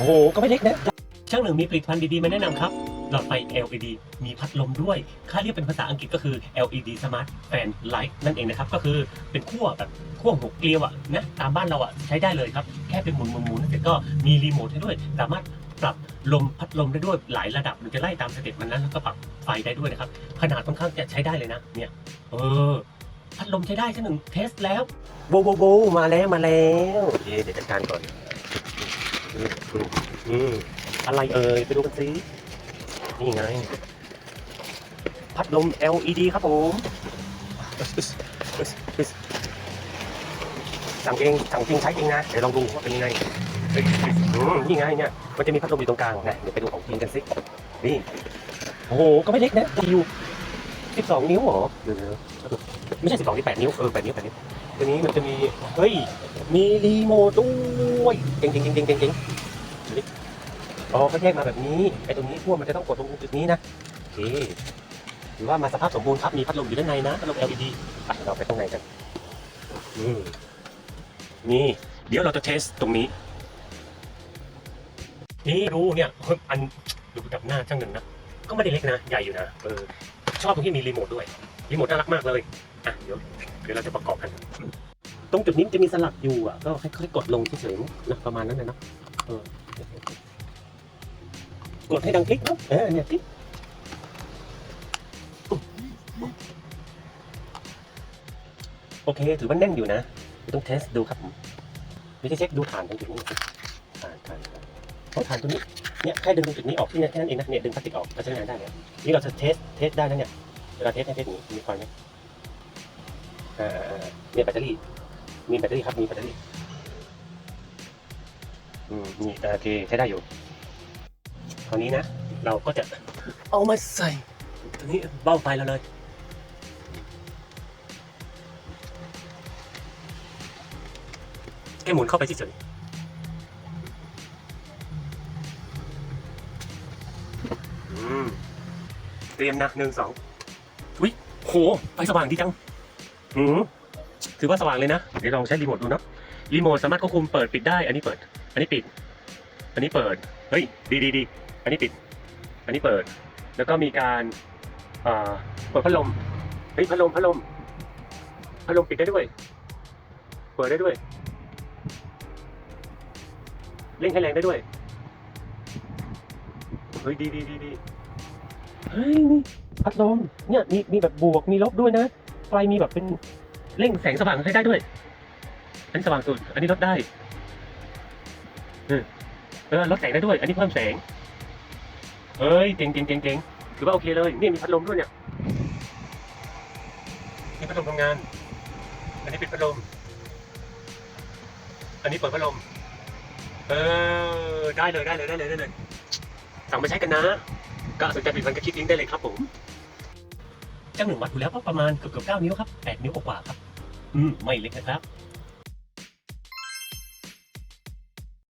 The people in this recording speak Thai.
โอ้โห ก็ไม่เล็กนะ ช่างหนึ่งมีผลิตภัณฑ์ดีๆ มาแนะนำครับ หลอดไฟ LED มีพัดลมด้วย ค่าเรียกเป็นภาษาอังกฤษก็คือ LED Smart Fan Light นั่นเองนะครับ ก็คือเป็นขั้วแบบขั้วหกเกลียวอะนะ ตามบ้านเราอะใช้ได้เลยครับ แค่เป็นหมุนหมุนหมุนเสร็จก็มีรีโมทให้ด้วย สามารถปรับลมพัดลมได้ด้วยหลายระดับหรือจะไล่ตามสเต็ปมันนั้นแล้วก็ปรับไฟได้ด้วยนะครับ ขนาดค่อนข้างจะใช้ได้เลยนะ เนี่ย เออ พัดลมใช้ได้ช่างหนึ่งเทสแล้วโบโบโบมาแล้วมาแล้วเดี๋ยวจัดการก่อน อืมอะไรเอ่ยไปดูกันสินี่ไง พัดลม LED ครับผมสั่งเองสั่งจริงใช้จริงนะ เดี๋ยวลองดูว่าเป็นยังไงอืมนี่ไงเนี่ยมันจะมีพัดลมอยู่ตรงกลางนะเดี๋ยวไปดูของจริงกันสินี่โอ้โหก็ไม่เล็กนะตีอยู่12นิ้วเหรอเดี๋ยวไม่ใช่12นี่8นิ้วเออ8นิ้ว8นิ้วตัวนี้มันจะมีเฮ้ยมีรีโมทด้วย เจ๋งเจ๋งเจ๋งเจ๋งเจ๋งเจ๋งดูดิอ๋อก็แยกมาแบบนี้ไอ้ตรงนี้พวกมันจะต้องกดตรงจุดนี้นะโอเคถือว่ามาสภาพสมบูรณ์ครับมีพัดลมอยู่ด้านในนะพัดลม LED อะเราไปข้างในกันอืมนี่ เดี๋ยวเราจะเทสตรงนี้นี่ดูเนี่ยเฮ้ยอันดูจากหน้าช่างหนึ่งนะก็ไม่ได้เล็กนะใหญ่อยู่นะเออชอบตรงที่มีรีโมทด้วยรีโมทน่ารักมากเลยอะเดี๋ยวเดี๋ยวเราจะประกอบกัน ตรงจุดนี้จะมีสลักอยู่อะก็ค่อยๆกดลงเฉยๆนะประมาณนั้นเลยเนาะกดให้ดังคลิกเนาะเออเนี่ยคลิกโอเค ถือว่าแน่นอยู่นะ ต้องเทสดูครับผมไม่ใช่เช็คดูฐานตรงจุดนี้ฐานฐานเพราะฐานตัวนี้เนี่ยแค่ดึงตรงจุดนี้ออกที่นี่แค่นั้นเองนะเนี่ยดึงพลาสติกออกก็ใช้งานได้แล้วนี่เราจะเทสเทสได้นะเนี่ยเวลาเทสให้เทสนี้มีไฟไหมอ่าอ่าอ่าเนี่ยแบตเตอรี่ มีแบตเตอรี่ครับ มีแบตเตอรี่อืมนี่โอเคใช้ได้อยู่คราวนี้นะ เราก็จะเอามาใส่ตรงนี้เบ้าไฟเราเลย แค่หมุนเข้าไปเฉยเตรียมนะหนึ่งสองอุ้ยโห ไฟสว่างดีจัง อืม ถือว่าสว่างเลยนะ เดี๋ยวลองใช้รีโมทดูเนาะ รีโมทสามารถควบคุมเปิดปิดได้ อันนี้เปิด อันนี้ปิด อันนี้เปิด เฮ้ย ดีดีดีอันนี้ปิด อันนี้เปิด แล้วก็มีการเปิดพัดลม เฮ้ย พัดลม พัดลม พัดลมปิดได้ด้วย เปิดได้ด้วย เร่งให้แรงได้ด้วย เฮ้ย ดีดีดีดีเฮ้ย นี่พัดลม เนี่ย มี มีแบบบวก มีลบด้วยนะ ไฟมีแบบเป็น เร่งแสงสว่างให้ได้ด้วย อันนี้สว่างสุด อันนี้ลดได้เออลดแสงได้ด้วย อันนี้เพิ่มแสงเฮ้ยเจ๋งเจ๋งเจ๋งเจ๋งถือว่าโอเคเลยนี่มีพัดลมด้วยเนี่ยมีพัดลมทำงาน อันนี้ปิดพัดลม อันนี้เปิดพัดลม เออได้เลยได้เลยได้เลยได้เลยสั่งมาใช้กันนะก็สนใจผลิตภัณฑ์ก็คลิกลิงได้เลยครับผมจ้างหนึ่งวัดดูแล้วก็ประมาณเกือบเกือบเก้านิ้วครับแปดนิ้วกว่าครับ อืมไม่เล็กนะครับ